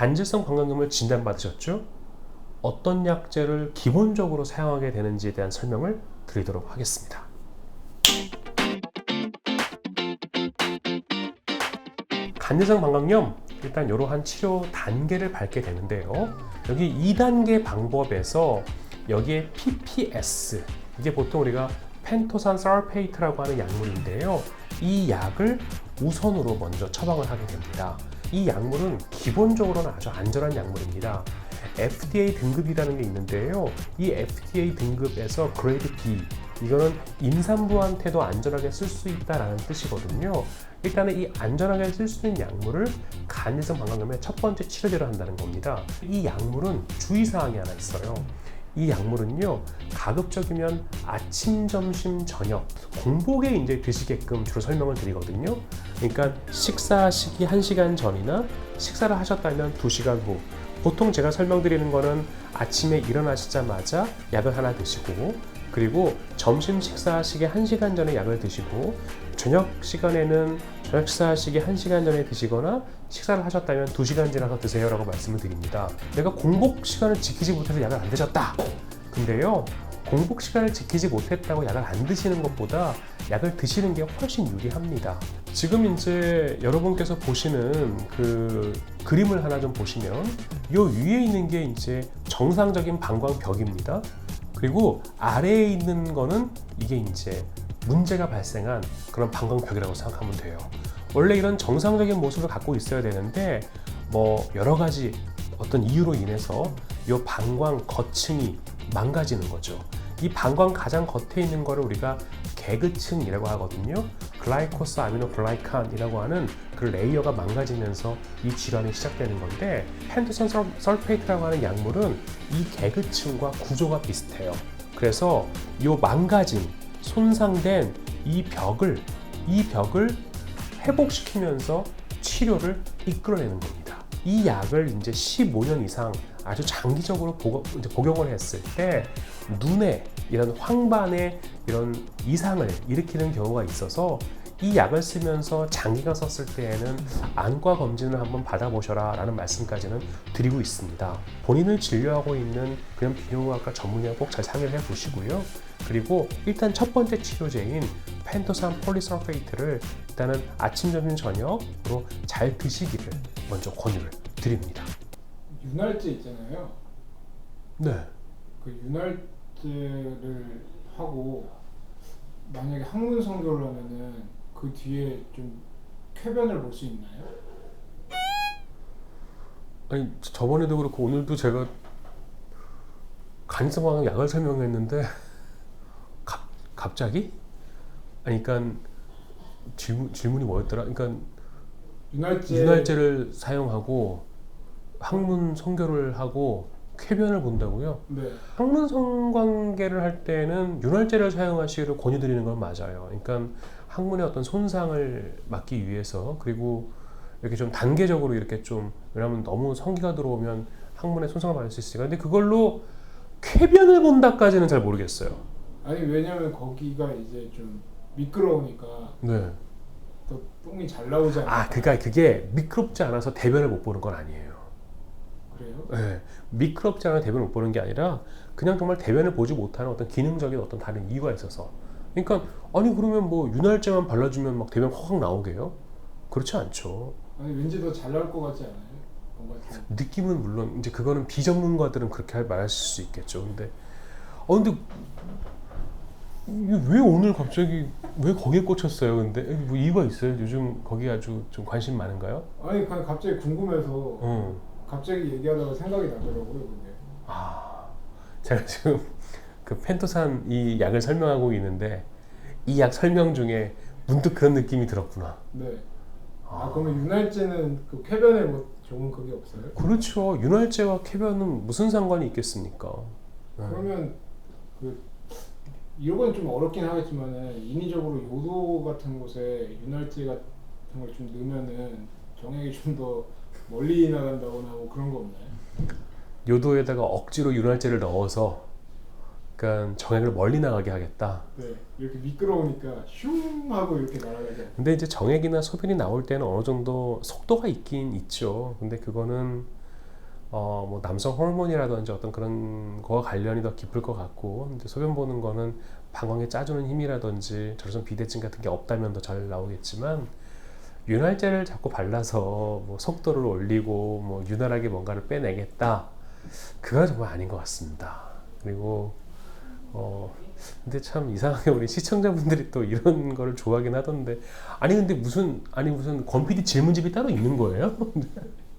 간질성 방광염을 진단받으셨죠? 어떤 약제를 기본적으로 사용하게 되는지에 대한 설명을 드리도록 하겠습니다. 간질성 방광염 일단 이러한 치료 단계를 밟게 되는데요. 여기 2단계 방법에서 여기에 PPS 이게 보통 우리가 펜토산 설페이트라고 하는 약물인데요. 이 약을 우선으로 먼저 처방을 하게 됩니다. 이 약물은 기본적으로는 아주 안전한 약물입니다. FDA 등급이라는 게 있는데요. 이 FDA 등급에서 그레이드 B 이거는 임산부한테도 안전하게 쓸 수 있다라는 뜻이거든요. 일단은 이 안전하게 쓸 수 있는 약물을 간이성 방광염의 첫 번째 치료제로 한다는 겁니다. 이 약물은 주의사항이 하나 있어요. 이 약물은요 가급적이면 아침, 점심, 저녁 공복에 이제 드시게끔 주로 설명을 드리거든요. 그러니까 식사하시기 1시간 전이나 식사를 하셨다면 2시간 후 보통 제가 설명드리는 거는 아침에 일어나시자마자 약을 하나 드시고 그리고 점심 식사하시기 1시간 전에 약을 드시고 저녁 시간에는 저녁 식사하시기 1시간 전에 드시거나 식사를 하셨다면 2시간 지나서 드세요라고 말씀을 드립니다. 내가 공복 시간을 지키지 못해서 약을 안 드셨다. 근데요. 공복 시간을 지키지 못했다고 약을 안 드시는 것보다 약을 드시는 게 훨씬 유리합니다. 지금 이제 여러분께서 보시는 그 그림을 하나 좀 보시면 요 위에 있는 게 이제 정상적인 방광벽입니다. 그리고 아래에 있는 거는 이게 이제 문제가 발생한 그런 방광벽이라고 생각하면 돼요. 원래 이런 정상적인 모습을 갖고 있어야 되는데 뭐 여러 가지 어떤 이유로 인해서 이 방광 거층이 망가지는 거죠. 이 방광 가장 겉에 있는 거를 우리가 개그층이라고 하거든요. 글라이코스 아미노 글라이칸이라고 하는 그 레이어가 망가지면서 이 질환이 시작되는 건데 펜토산 설페이트라고 하는 약물은 이 개그층과 구조가 비슷해요. 그래서 이 망가진 손상된 이 벽을 이 벽을 회복시키면서 치료를 이끌어내는 겁니다. 이 약을 이제 15년 이상 아주 장기적으로 복, 복용을 했을 때 눈에 이런 황반에 이런 이상을 일으키는 경우가 있어서 이 약을 쓰면서 장기간 썼을 때에는 안과 검진을 한번 받아보셔라 라는 말씀까지는 드리고 있습니다. 본인을 진료하고 있는 그냥 비뇨기과 전문의와 꼭 잘 상의를 해 보시고요. 그리고 일단 첫 번째 치료제인 펜토산 폴리설페이트를 일단은 아침, 점심, 저녁으로 잘 드시기를 먼저 권유를 드립니다. 윤활제 있잖아요. 네. 그 윤활제를 하고 만약에 학문 성교를 하면은 그 뒤에 좀 쾌변을 볼 수 있나요? 아니 저번에도 그렇고 오늘도 제가 간성황 약을 설명했는데 갑, 갑자기? 아니 그러니까 질문, 질문이 뭐였더라? 그러니까 윤활제 윤활제를 사용하고 항문 성교를 하고 쾌변을 본다고요? 네. 항문 성 관계를 할 때는 윤활제를 사용하시기를 권유드리는 건 맞아요. 그러니까 항문의 어떤 손상을 막기 위해서 그리고 이렇게 좀 단계적으로 이렇게 좀 왜냐하면 너무 성기가 들어오면 항문에 손상을 받을 수 있으니까 근데 그걸로 쾌변을 본다까지는 잘 모르겠어요. 아니 왜냐면 거기가 이제 좀 미끄러우니까 네. 더 똥이 잘 나오지 않아요? 아, 그니까 그게 미끄럽지 않아서 대변을 못 보는 건 아니에요. 네. 미끄럽지 않아 대변을 못 보는 게 아니라 그냥 정말 대변을 보지 못하는 어떤 기능적인 어떤 다른 이유가 있어서. 그러니까 아니 그러면 뭐 윤활제만 발라주면 막 대변 확 나오게요? 그렇지 않죠. 아니 왠지 더 잘 나올 것 같지 않아요? 좀 느낌은 물론 이제 그거는 비전문가들은 그렇게 할- 말할 수 있겠죠. 근데 어 근데 왜 오늘 갑자기 왜 거기에 꽂혔어요? 근데 뭐 이유가 있어요? 요즘 거기 아주 좀 관심 많은가요? 아니 그냥 갑자기 궁금해서 어. 갑자기 얘기하다가 생각이 나더라고요 근데 아, 제가 지금 그 펜토산 이 약을 설명하고 있는데 이 약 설명 중에 문득 그런 느낌이 들었구나. 네. 아 그러면 윤활제는 그 쾌변에 뭐 좋은 그게 없어요? 그렇죠. 윤활제와 쾌변은 무슨 상관이 있겠습니까? 네. 그러면 그 이건 좀 어렵긴 하겠지만은 인위적으로 요도 같은 곳에 윤활제 같은 걸 좀 넣으면은 정액이 좀 더 멀리 나간다거나 뭐 그런 거 없나요? 요도에다가 억지로 윤활제를 넣어서 그러니까 정액을 멀리 나가게 하겠다. 네 이렇게 미끄러우니까 슝 하고 이렇게 않아요? 근데 이제 정액이나 소변이 나올 때는 어느 정도 속도가 있긴 있죠. 근데 그거는 어, 뭐 남성 호르몬이라든지 어떤 그런 거와 관련이 더 깊을 것 같고 근데 소변 보는 거는 방광에 짜주는 힘이라든지 저런 비대증 같은 게 없다면 더 잘 나오겠지만 윤활제를 자꾸 발라서 뭐 속도를 올리고 뭐 윤활하게 뭔가를 빼내겠다. 그건 정말 아닌 것 같습니다. 그리고 어 근데 참 이상하게 우리 시청자분들이 또 이런 거를 좋아하긴 하던데. 아니 근데 무슨 아니 무슨 권 PD 질문집이 따로 있는 거예요?